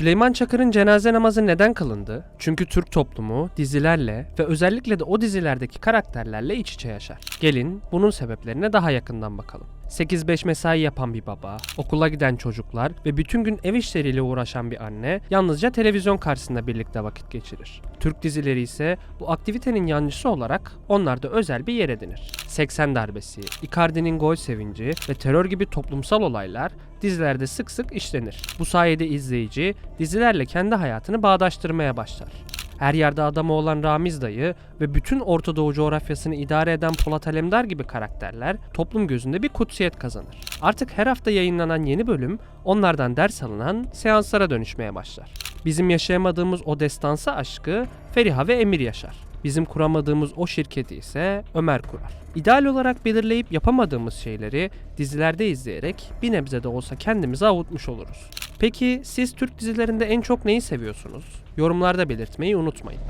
Süleyman Çakır'ın cenaze namazı neden kılındı? Çünkü Türk toplumu dizilerle ve özellikle de o dizilerdeki karakterlerle iç içe yaşar. Gelin bunun sebeplerine daha yakından bakalım. 8-5 mesai yapan bir baba, okula giden çocuklar ve bütün gün ev işleriyle uğraşan bir anne yalnızca televizyon karşısında birlikte vakit geçirir. Türk dizileri ise bu aktivitenin yancısı olarak onlarda özel bir yer edinir. 80 darbesi, Icardi'nin gol sevinci ve terör gibi toplumsal olaylar dizilerde sık sık işlenir. Bu sayede izleyici dizilerle kendi hayatını bağdaştırmaya başlar. Her yerde adamı olan Ramiz dayı ve bütün Orta Doğu coğrafyasını idare eden Polat Alemdar gibi karakterler toplum gözünde bir kutsiyet kazanır. Artık her hafta yayınlanan yeni bölüm onlardan ders alınan seanslara dönüşmeye başlar. Bizim yaşayamadığımız o destansı aşkı Feriha ve Emir yaşar. Bizim kuramadığımız o şirketi ise Ömer kurar. İdeal olarak belirleyip yapamadığımız şeyleri dizilerde izleyerek bir nebze de olsa kendimizi avutmuş oluruz. Peki siz Türk dizilerinde en çok neyi seviyorsunuz? Yorumlarda belirtmeyi unutmayın.